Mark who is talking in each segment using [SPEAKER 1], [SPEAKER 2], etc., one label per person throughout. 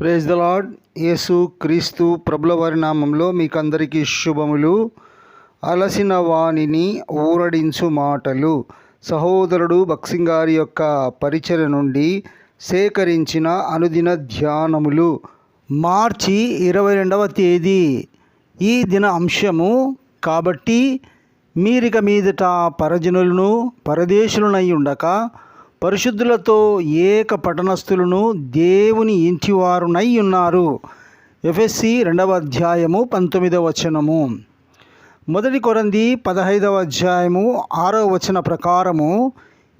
[SPEAKER 1] Praise the lord యేసు క్రీస్తు ప్రభుల వారి నామంలో మీకు అందరికీ శుభములు. అలసిన వాణిని ఊరడించు మాటలు. సహోదరుడు బక్సింగ్ గారి యొక్క పరిచయ నుండి సేకరించిన అనుదిన ధ్యానములు. మార్చి ఇరవై రెండవ తేదీ ఈ దిన అంశము. కాబట్టి మీరిక మీదట పరజనులను పరదేశులనై ఉండక పరిశుద్ధులతో ఏక పట్టణస్థులను దేవుని ఇంటివారునై ఉన్నారు. ఎఫ్ఎస్సి రెండవ అధ్యాయము పంతొమ్మిదవ వచనము. మొదటి కొరంది పదహైదవ అధ్యాయము ఆరవ వచన ప్రకారము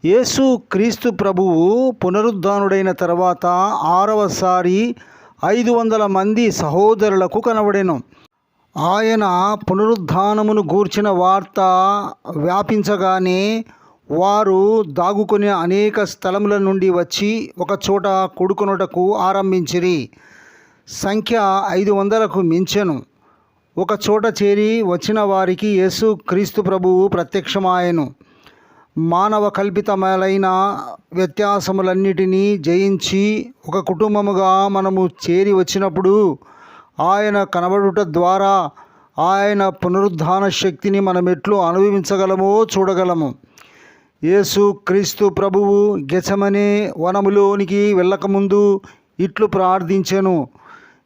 [SPEAKER 1] యేసు క్రీస్తు ప్రభువు పునరుద్ధానుడైన తర్వాత ఆరవసారి ఐదు వందల మంది సహోదరులకు కనబడెను. ఆయన పునరుద్ధానమును గూర్చిన వార్త వ్యాపించగానే వారు దాగుకునే అనేక స్థలముల నుండి వచ్చి ఒక చోట కూడుకొనుటకు ఆరంభించిరి. సంఖ్య ఐదు వందలకు మించెను. ఒక చోట చేరి వచ్చిన వారికి యేసు క్రీస్తు ప్రభువు ప్రత్యక్షమాయను. మానవ కల్పితమైన వ్యత్యాసములన్నిటినీ జయించి ఒక కుటుంబముగా మనము చేరి వచ్చినప్పుడు ఆయన కనబడుట ద్వారా ఆయన పునరుద్ధాన శక్తిని మనం ఎట్లు అనుభవించగలమో చూడగలము. యేసు క్రీస్తు ప్రభువు గెచమనే వనములోనికి వెళ్ళకముందు ఇట్లు ప్రార్థించెను.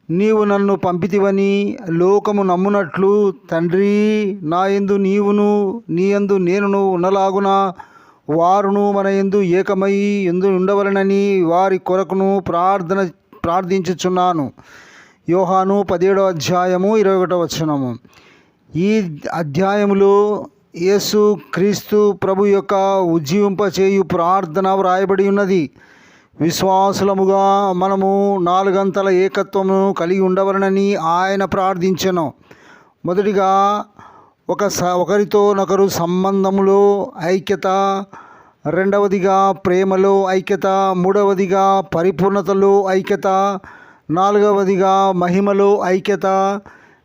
[SPEAKER 1] నీవు నన్ను పంపితివని లోకము నమ్మునట్లు తండ్రి నా ఎందు నీవును నీ యందు నేనును ఉన్నలాగున వారును మన ఎందు ఏకమై ఎందు ఉండవలనని వారి కొరకును ప్రార్థన ప్రార్థించుచున్నాను. యోహాను పదిహేడో అధ్యాయము ఇరవై ఒకటో వచనము. ఈ అధ్యాయములో యేసు క్రీస్తు ప్రభు యొక్క ఉజ్జీవింపచేయు ప్రార్థన వ్రాయబడి ఉన్నది. విశ్వాసులముగా మనము నాలుగంతల ఏకత్వమును కలిగి ఉండవలనని ఆయన ప్రార్థించెను. మొదటిగా ఒక స ఒకరితోనొకరు సంబంధములో ఐక్యత రెండవదిగా ప్రేమలో ఐక్యత మూడవదిగా పరిపూర్ణతలో ఐక్యత నాలుగవదిగా మహిమలో ఐక్యత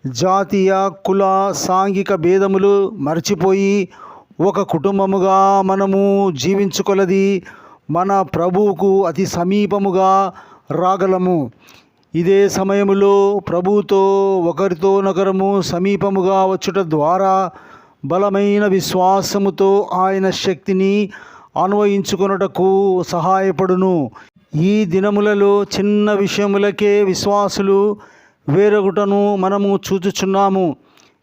[SPEAKER 1] జాతీయ కుల సాంఘిక భేదములు మర్చిపోయి ఒక కుటుంబముగా మనము జీవించుకొలది మన ప్రభువుకు అతి సమీపముగా రాగలము. ఇదే సమయములో ప్రభువుతో ఒకరితోనొకరము సమీపముగా వచ్చుట ద్వారా బలమైన విశ్వాసముతో ఆయన శక్తిని అన్వయించుకొనుటకు సహాయపడును. ఈ దినములలో చిన్న విషయములకే విశ్వాసులు వేరొకటను మనము చూచుచున్నాము.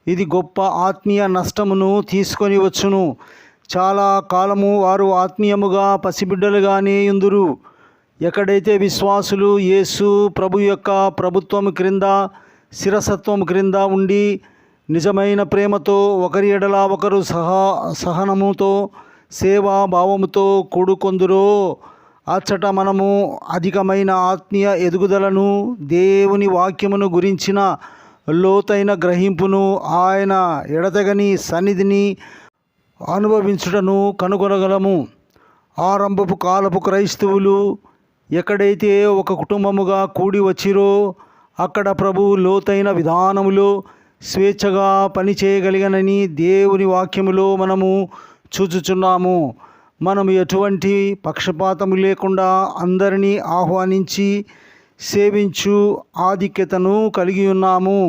[SPEAKER 1] ఇది గొప్ప ఆత్మీయ నష్టమును తీసుకొని వచ్చును. చాలా కాలము వారు ఆత్మీయముగా పసిబిడ్డలుగానే ఉందురు ఎక్కడైతే విశ్వాసులు యేసు ప్రభు యొక్క ప్రభుత్వం క్రింద శిరసత్వం క్రింద ఉండి నిజమైన ప్రేమతో ఒకరి ఎడల ఒకరు సహా సహనముతో సేవా భావముతో కూడుకొందురో అచ్చట మనము అధికమైన ఆత్మీయ ఎదుగుదలను దేవుని వాక్యమును గురించిన లోతైన గ్రహింపును ఆయన ఎడతగని సన్నిధిని అనుభవించుటను కనుగొనగలము. ఆరంభపు కాలపు క్రైస్తవులు ఎక్కడైతే ఒక కుటుంబముగా కూడి వచ్చిరో అక్కడ ప్రభు లోతైన విధానములో స్వేచ్ఛగా పనిచేయగలిగనని దేవుని వాక్యములో మనము చూచుచున్నాము. మనం ఎటువంటి పక్షపాతము లేకుండా అందరినీ ఆహ్వానించి సేవించు ఆధిక్యతను కలిగి ఉన్నాము.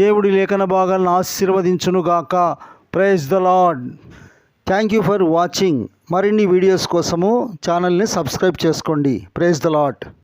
[SPEAKER 1] దేవుడి లేఖన భాగాలను ఆశీర్వదించునుగాక praise the Lord thank you for watching మరిన్ని వీడియోస్ కోసము ఛానల్ని సబ్స్క్రైబ్ చేసుకోండి. Praise the lord